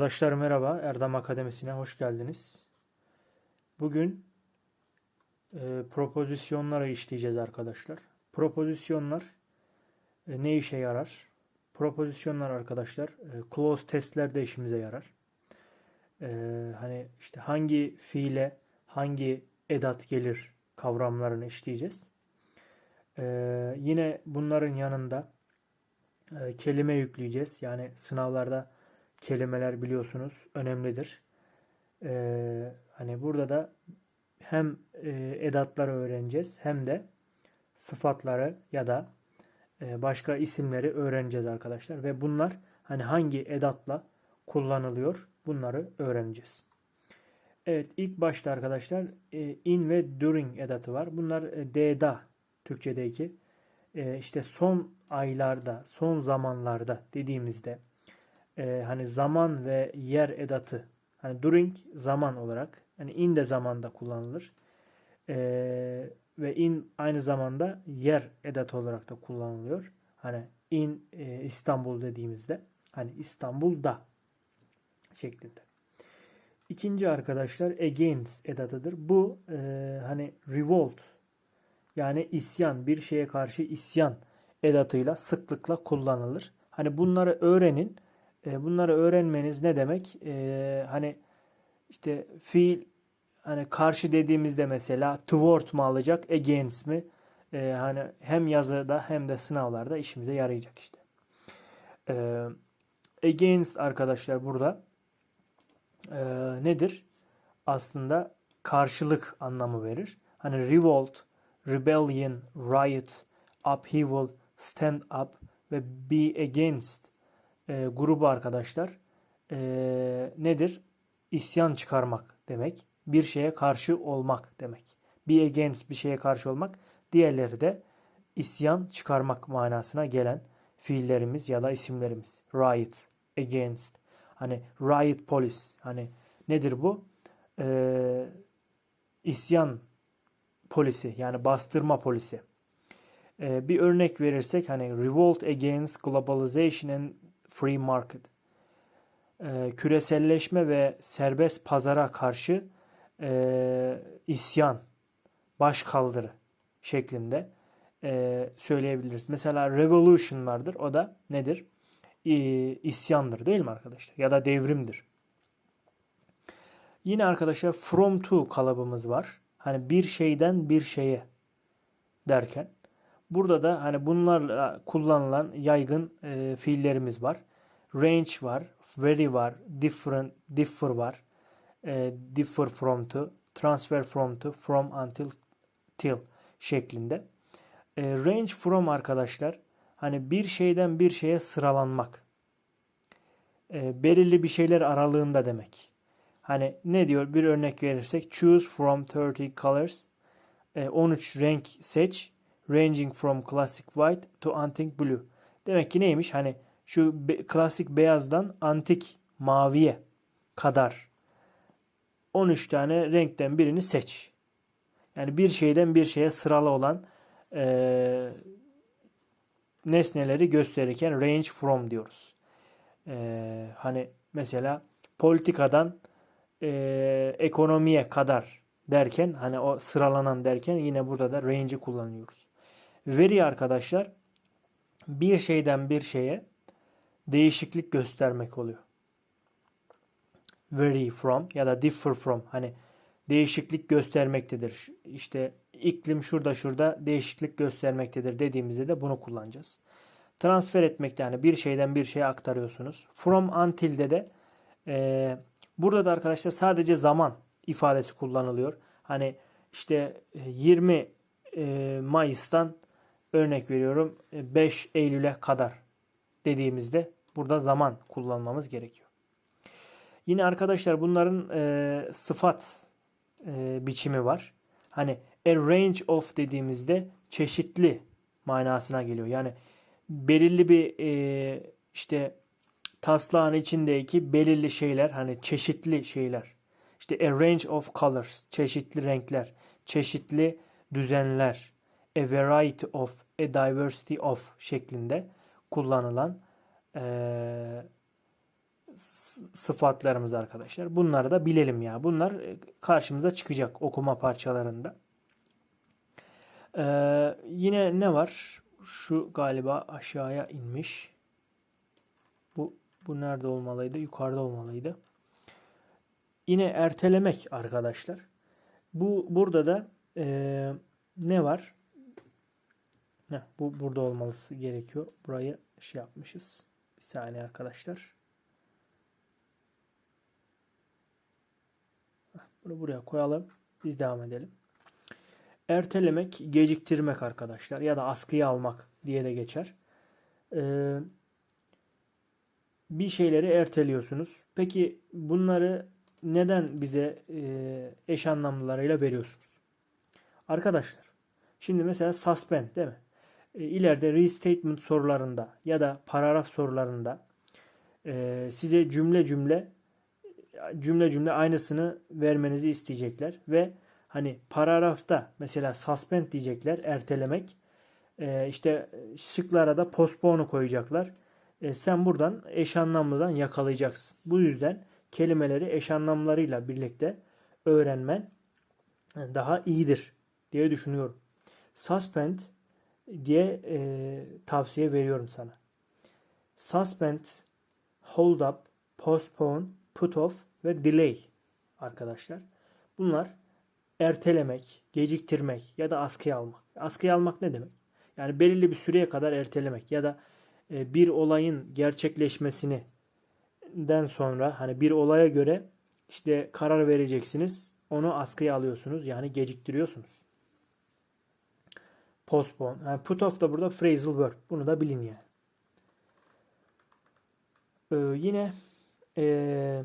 Arkadaşlar merhaba, Erdem Akademisi'ne hoş geldiniz. Bugün e, propozisyonları işleyeceğiz arkadaşlar. Propozisyonlar e, ne işe yarar? Propozisyonlar arkadaşlar e, clause testlerde işimize yarar. E, hani işte hangi fiile hangi edat gelir kavramlarını işleyeceğiz. E, yine bunların yanında e, kelime yükleyeceğiz. Yani sınavlarda kelimeler biliyorsunuz önemlidir. Ee, hani burada da hem e, edatları öğreneceğiz hem de sıfatları ya da e, başka isimleri öğreneceğiz arkadaşlar. Ve bunlar hani hangi edatla kullanılıyor bunları öğreneceğiz. Evet ilk başta arkadaşlar e, in ve during edatı var. Bunlar e, D'da Türkçedeki e, işte son aylarda, son zamanlarda dediğimizde e, hani zaman ve yer edatı hani during zaman olarak hani in de zamanda kullanılır. E, ve in aynı zamanda yer edatı olarak da kullanılıyor. Hani in e, İstanbul dediğimizde hani İstanbul'da şeklinde. İkinci arkadaşlar against edatıdır. Bu e, hani revolt yani isyan bir şeye karşı isyan edatıyla sıklıkla kullanılır. Hani bunları öğrenin. E, bunları öğrenmeniz ne demek? E, hani işte fiil hani karşı dediğimizde mesela toward mu alacak, against mi? E, hani hem yazıda hem de sınavlarda işimize yarayacak işte. E, against arkadaşlar burada e, nedir? Aslında karşılık anlamı verir. Hani revolt, rebellion, riot, upheaval, stand up ve be against e, grubu arkadaşlar e, nedir? İsyan çıkarmak demek. Bir şeye karşı olmak demek. Be against bir şeye karşı olmak. Diğerleri de isyan çıkarmak manasına gelen fiillerimiz ya da isimlerimiz. Riot, against. Hani riot police. Hani nedir bu? Ee, isyan polisi yani bastırma polisi. Ee, bir örnek verirsek hani revolt against globalization and free market. Ee, küreselleşme ve serbest pazara karşı e, isyan, başkaldırı şeklinde e, söyleyebiliriz. Mesela revolution vardır. O da nedir? E, isyandır değil mi arkadaşlar? Ya da devrimdir. Yine arkadaşlar from to kalıbımız var. Hani bir şeyden bir şeye derken. Burada da hani bunlarla kullanılan yaygın e, fiillerimiz var. Range var, very var, different, differ var, e, differ from to, transfer from to, from until, till şeklinde. E, range from arkadaşlar hani bir şeyden bir şeye sıralanmak. E, belirli bir şeyler aralığında demek. Hani ne diyor bir örnek verirsek choose from 30 colors. E, 13 renk seç ranging from classic white to antique blue. Demek ki neymiş? Hani şu be, klasik beyazdan antik maviye kadar 13 tane renkten birini seç. Yani bir şeyden bir şeye sıralı olan e, nesneleri gösterirken range from diyoruz. E, hani mesela politikadan e, ekonomiye kadar derken hani o sıralanan derken yine burada da range'i kullanıyoruz. Veri arkadaşlar bir şeyden bir şeye değişiklik göstermek oluyor. Vary from ya da differ from hani değişiklik göstermektedir. İşte iklim şurada şurada değişiklik göstermektedir dediğimizde de bunu kullanacağız. Transfer etmek yani bir şeyden bir şeye aktarıyorsunuz. From until'de de e, burada da arkadaşlar sadece zaman ifadesi kullanılıyor. Hani işte 20 e, Mayıs'tan örnek veriyorum 5 Eylül'e kadar dediğimizde burada zaman kullanmamız gerekiyor. Yine arkadaşlar bunların e, sıfat e, biçimi var. Hani a range of dediğimizde çeşitli manasına geliyor. Yani belirli bir e, işte taslağın içindeki belirli şeyler hani çeşitli şeyler. İşte a range of colors çeşitli renkler, çeşitli düzenler, a variety of, a diversity of şeklinde kullanılan e, sıfatlarımız arkadaşlar. Bunları da bilelim ya. Bunlar karşımıza çıkacak okuma parçalarında. Ee, yine ne var? Şu galiba aşağıya inmiş. Bu bu nerede olmalıydı? Yukarıda olmalıydı. Yine ertelemek arkadaşlar. Bu burada da e, ne var? Ne? Bu burada olması gerekiyor. Burayı şey yapmışız. Bir saniye arkadaşlar. Heh, Bunu buraya koyalım. Biz devam edelim. Ertelemek, geciktirmek arkadaşlar ya da askıya almak diye de geçer. Ee, bir şeyleri erteliyorsunuz. Peki bunları neden bize e, eş anlamlılarıyla veriyorsunuz? Arkadaşlar, şimdi mesela suspend değil mi? E, ileride restatement sorularında ya da paragraf sorularında e, size cümle cümle cümle cümle aynısını vermenizi isteyecekler ve hani paragrafta mesela suspend diyecekler ertelemek e, işte şıklara da postpone'u koyacaklar. E, sen buradan eş anlamlıdan yakalayacaksın. Bu yüzden kelimeleri eş anlamlarıyla birlikte öğrenmen daha iyidir diye düşünüyorum. Suspend diye e, tavsiye veriyorum sana. Suspend, hold up, postpone, put off ve delay arkadaşlar. Bunlar ertelemek, geciktirmek ya da askıya almak. Askıya almak ne demek? Yani belirli bir süreye kadar ertelemek ya da e, bir olayın gerçekleşmesini den sonra hani bir olaya göre işte karar vereceksiniz. Onu askıya alıyorsunuz. Yani geciktiriyorsunuz. Postpone. Yani put off da burada phrasal verb. Bunu da bilin yani. Ee, yine ee,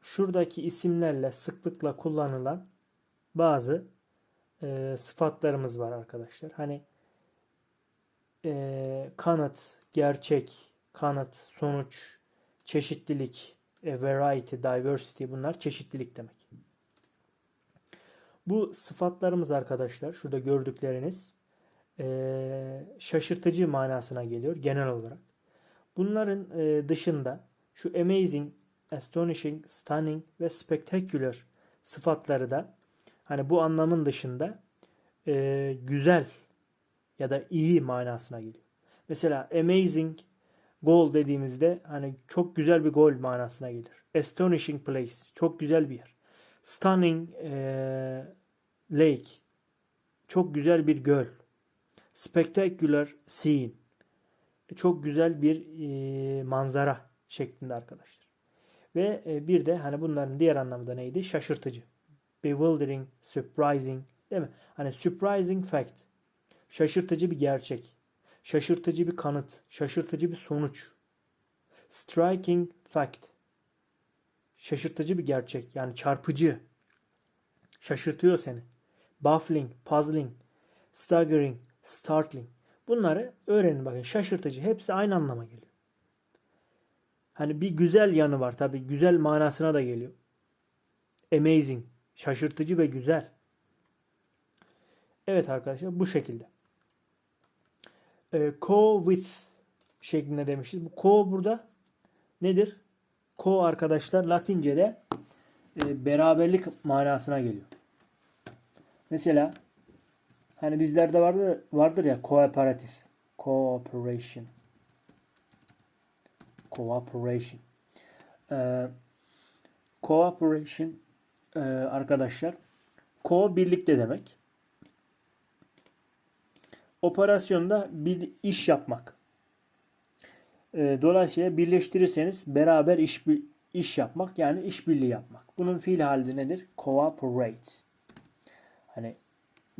şuradaki isimlerle sıklıkla kullanılan bazı ee, sıfatlarımız var arkadaşlar. Hani ee, kanıt, gerçek, kanıt, sonuç, çeşitlilik, a variety, diversity bunlar çeşitlilik demek. Bu sıfatlarımız arkadaşlar şurada gördükleriniz e, şaşırtıcı manasına geliyor genel olarak. Bunların e, dışında şu amazing, astonishing, stunning ve spectacular sıfatları da hani bu anlamın dışında e, güzel ya da iyi manasına geliyor. Mesela amazing Gol dediğimizde hani çok güzel bir gol manasına gelir. Astonishing place. Çok güzel bir yer. Stunning e, lake. Çok güzel bir göl. Spectacular scene. Çok güzel bir e, manzara şeklinde arkadaşlar. Ve e, bir de hani bunların diğer anlamı da neydi? Şaşırtıcı. Bewildering, surprising. Değil mi? Hani surprising fact. Şaşırtıcı bir gerçek. Şaşırtıcı bir kanıt, şaşırtıcı bir sonuç. Striking fact. Şaşırtıcı bir gerçek, yani çarpıcı. Şaşırtıyor seni. Baffling, puzzling, staggering, startling. Bunları öğrenin bakın. Şaşırtıcı. Hepsi aynı anlama geliyor. Hani bir güzel yanı var tabi. Güzel manasına da geliyor. Amazing. Şaşırtıcı ve güzel. Evet arkadaşlar bu şekilde e, co with şeklinde demişiz. Bu co burada nedir? Co arkadaşlar Latince'de e, beraberlik manasına geliyor. Mesela hani bizlerde vardır, vardır ya cooperatif. Cooperation. Cooperation. Ee, cooperation e, arkadaşlar co birlikte demek operasyonda bir iş yapmak. E, dolayısıyla birleştirirseniz beraber iş iş yapmak yani işbirliği yapmak. Bunun fiil hali nedir? Cooperate. Hani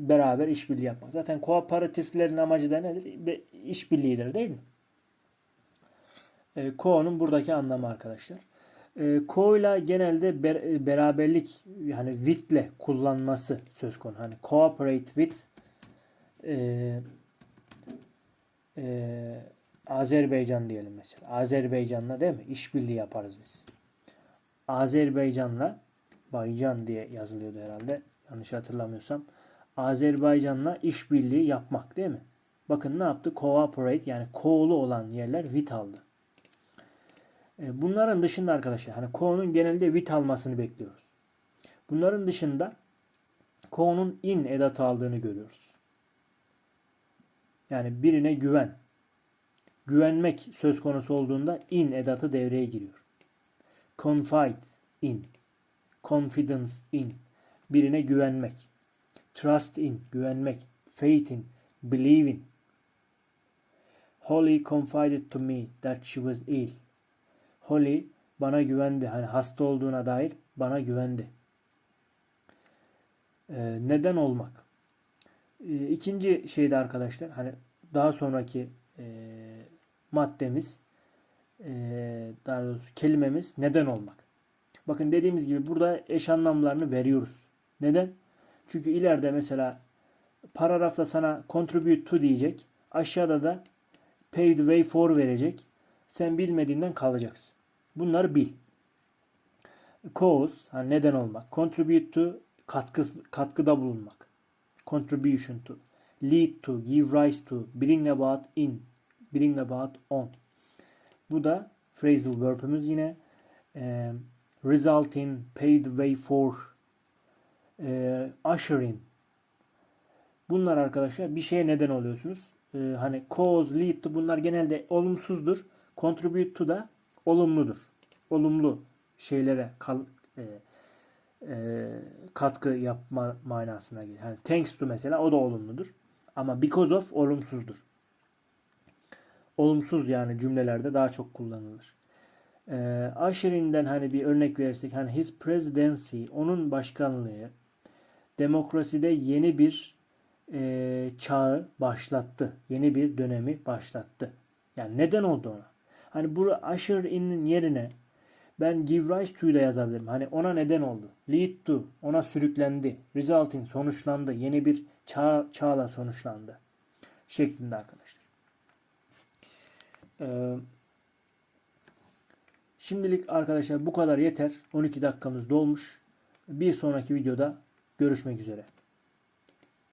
beraber işbirliği yapmak. Zaten kooperatiflerin amacı da nedir? İşbirliğidir değil mi? E, co'nun buradaki anlamı arkadaşlar. E, co ile genelde ber, e, beraberlik yani with'le kullanması söz konusu. Hani cooperate with e, e, Azerbaycan diyelim mesela. Azerbaycan'la değil mi? İşbirliği yaparız biz. Azerbaycan'la Baycan diye yazılıyordu herhalde. Yanlış hatırlamıyorsam. Azerbaycan'la işbirliği yapmak değil mi? Bakın ne yaptı? Cooperate yani ko'lu olan yerler with aldı. E, bunların dışında arkadaşlar hani Ko'nun genelde with almasını bekliyoruz. Bunların dışında Ko'nun in edatı aldığını görüyoruz. Yani birine güven. Güvenmek söz konusu olduğunda in edatı devreye giriyor. Confide in. Confidence in. Birine güvenmek. Trust in. Güvenmek. Faith in. Believe in. Holly confided to me that she was ill. Holly bana güvendi. Hani hasta olduğuna dair bana güvendi. Ee, neden olmak? Ee, ikinci şeyde arkadaşlar hani daha sonraki e, maddemiz e, daha doğrusu kelimemiz neden olmak. Bakın dediğimiz gibi burada eş anlamlarını veriyoruz. Neden? Çünkü ileride mesela paragrafta sana contribute to diyecek. Aşağıda da paved the way for verecek. Sen bilmediğinden kalacaksın. Bunları bil. Cause, hani neden olmak. Contribute to, katkı, katkıda bulunmak. Contribution to. Lead to, give rise to, bring about in, bring about on. Bu da phrasal verb'ümüz yine. E, result in, pave the way for, e, usher in. Bunlar arkadaşlar bir şeye neden oluyorsunuz. E, hani cause, lead to bunlar genelde olumsuzdur. Contribute to da olumludur. Olumlu şeylere kal, e, e, katkı yapma manasına gelir. Yani thanks to mesela o da olumludur. Ama because of olumsuzdur. Olumsuz yani cümlelerde daha çok kullanılır. Ee, Usher'inden hani bir örnek verirsek hani his presidency onun başkanlığı demokraside yeni bir e, çağı başlattı. Yeni bir dönemi başlattı. Yani neden oldu ona? Hani bu usher in'in yerine ben give rise to yazabilirim. Hani ona neden oldu. Lead to ona sürüklendi. Resulting sonuçlandı. Yeni bir çağ, çağla sonuçlandı. Şeklinde arkadaşlar. Ee, şimdilik arkadaşlar bu kadar yeter. 12 dakikamız dolmuş. Bir sonraki videoda görüşmek üzere.